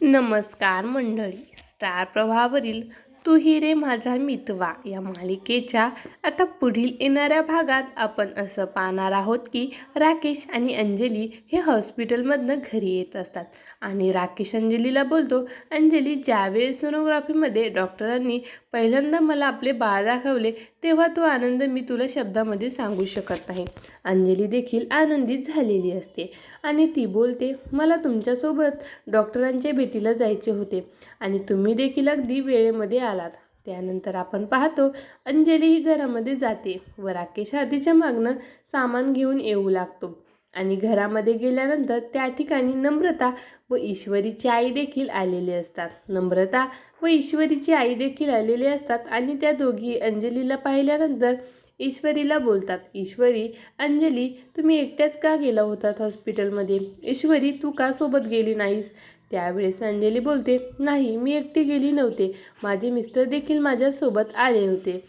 नमस्कार मंडळी. स्टार प्रवाहावरील तू ही रे माझा मितवा. या मालिकेच्या आता पुढील येणाऱ्या भागात आपण असं पाहणार आहोत की राकेश आणि अंजली हे हॉस्पिटलमधनं घरी येत असतात. आणि राकेश अंजलीला बोलतो अंजली ज्यावेळेस सोनोग्राफीमध्ये डॉक्टरांनी पहिल्यांदा मला आपले बाळ दाखवले तेव्हा तो आनंद मी तुला शब्दामध्ये सांगू शकत नाही. अंजली देखील आनंदित झालेली असते आणि ती बोलते मला तुमच्यासोबत डॉक्टरांच्या भेटीला जायचे होते आणि तुम्ही देखील अगदी वेळेमध्ये आलात त्यानंतर आपण पाहतो अंजली ही घरामध्ये जाते. व राकेश आधीच्या मागणं सामान घेऊन येऊ लागतो. आणि घरामध्ये गेल्यानंतर त्या ठिकाणी नम्रता व ईश्वरीची आई देखील आलेली असतात. नम्रता व ईश्वरीची आई देखील आलेली असतात आणि त्या दोघी अंजलीला पाहिल्यानंतर ईश्वरीला बोलतात ईश्वरी अंजली तुम्ही एकट्याच का गेला होतात हॉस्पिटलमध्ये? ईश्वरी तू का सोबत गेली नाहीस? त्यावेळेस अंजली बोलते नाही मी एकटी गेली नव्हते. माझे मिस्टर देखील माझ्यासोबत आले होते.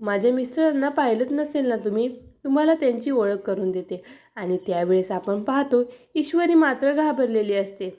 माझ्या मिस्टरांना पाहिलंच नसेल ना तुम्ही? तुम्हाला त्यांची ओळख करून देते. आणि त्यावेळेस आपण पाहतो ईश्वरी मात्र घाबरलेली असते.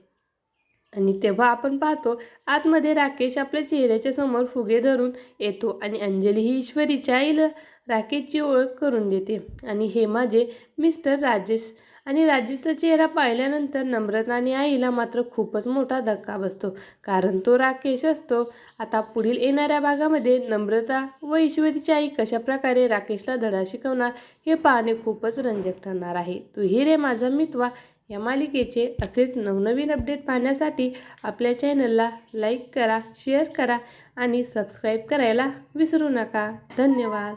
आणि तेव्हा आपण पाहतो आतमध्ये राकेश आपल्या चेहऱ्याच्या समोर फुगे धरून येतो आणि अंजली ही ईश्वरीच्या आईला राकेशची ओळख करून देते. आणि हे माझे मिस्टर राजेश आणि राजीचा चेहरा पाहिल्यानंतर नम्रता आणि आईला मात्र खूपच मोठा धक्का बसतो. कारण तो राकेश असतो. आता पुढील येणाऱ्या भागामध्ये नम्रता व ईश्वरीची आई कशाप्रकारे राकेशला धडा शिकवणार हे पाहणे खूपच रंजक ठरणार आहे. तू ही रे माझा मितवा या मालिकेचे असेच नवनवीन अपडेट पाहण्यासाठी आपल्या चॅनलला लाईक करा शेअर करा आणि सबस्क्राईब करायला विसरू नका. धन्यवाद.